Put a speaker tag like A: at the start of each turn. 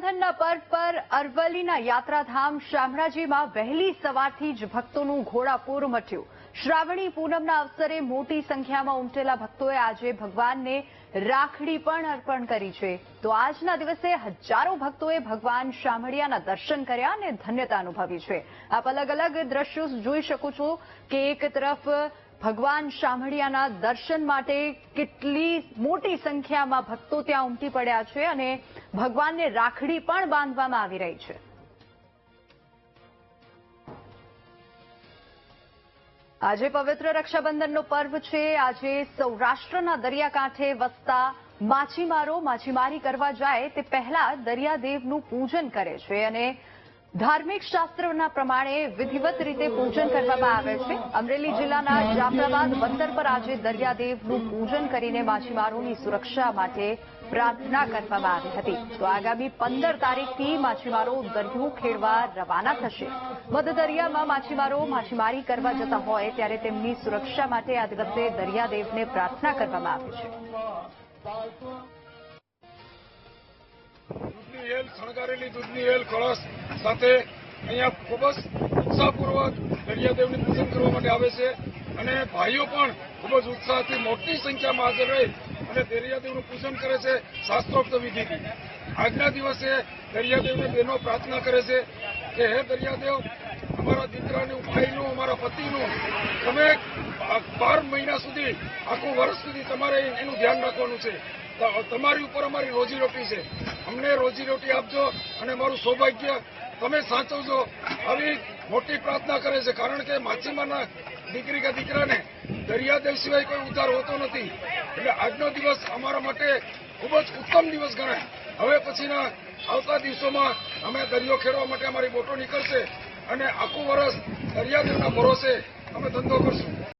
A: રક્ષાબંધનના પર્વ પર અરવલ્લીના યાત્રાધામ શામળાજીમાં વહેલી સવારથી જ ભક્તોનું ઘોડાપૂર મટ્યું શ્રાવણી પૂનમના અવસરે મોટી સંખ્યામાં ઉમટેલા ભક્તોએ આજે ભગવાનને રાખડી પણ અર્પણ કરી છે. તો આજના દિવસે હજારો ભક્તોએ ભગવાન શામળિયાના દર્શન કર્યા અને ધન્યતા અનુભવી છે. આપ અલગ અલગ દ્રશ્યો જોઈ શકો છો. કે એક તરફ ભગવાન શામળિયાના દર્શન માટે કેટલી મોટી સંખ્યામાં ભક્તો ત્યાં ઉમટી પડ્યા છે અને ભગવાનને રાખડી પણ બાંધવામાં આવી રહી છે. આજે પવિત્ર રક્ષાબંધનનો પર્વ છે. આજે સૌરાષ્ટ્રના દરિયાકાંઠે વસતા માછીમારો માછીમારી કરવા જાય તે પહેલા દરિયાદેવનું પૂજન કરે છે અને ધાર્મિક શાસ્ત્રોના પ્રમાણે વિધિવત રીતે પૂજન કરવામાં આવે છે. અમરેલી જિલ્લાના જાફરાબાદ બંદર પર આજે દરિયાદેવનું પૂજન કરીને માછીમારોની સુરક્ષા માટે પ્રાર્થના કરવામાં આવી હતી. તો આગામી પંદર તારીખથી માછીમારો દરિયો ખેડવા રવાના થશે. મધદરિયામાં માછીમારો માછીમારી કરવા જતા હોય ત્યારે તેમની સુરક્ષા માટે આ દિવસે દરિયાદેવને પ્રાર્થના કરવામાં આવી છે.
B: શણગારેલી દૂધની એલ કળશ સાથે અહીંયા ખૂબ જ ઉત્સાહપૂર્વક દરિયાદેવની પૂજન કરવા માટે આવે છે. અને ભાઈઓ પણ ખૂબ જ ઉત્સાહથી મોટી સંખ્યામાં હાજર રહી અને દરિયાદેવનું પૂજન કરે છે શાસ્ત્રોક્ત વિધિથી. આજના દિવસે દરિયાદેવને બહેનો પ્રાર્થના કરે છે કે, હે દરિયાદેવ અમારા દીકરાનું, ભાઈનું, અમારા પતિનું તમે બાર મહિના સુધી, આખું વર્ષ સુધી તમારે એનું ધ્યાન રાખવાનું છે. તમારી ઉપર અમારી રોજીરોટી છે. અમને રોજીરોટી આપજો અને મારું સૌભાગ્ય તમે સાચવજો. આવી મોટી પ્રાર્થના કરે છે. કારણ કે માછીમારના દીકરી કે દીકરાને દરિયાદેવ સિવાય કોઈ ઉદ્ધાર હોતો નથી. એટલે આજનો દિવસ અમારા માટે ખૂબ જ ઉત્તમ દિવસ ગણાય. હવે પછીના આવતા દિવસોમાં અમે દરિયો ખેડવા માટે અમારી બોટો નીકળશે અને આખું વર્ષ દરિયાદેવના ભરોસે અમે ધંધો કરશું.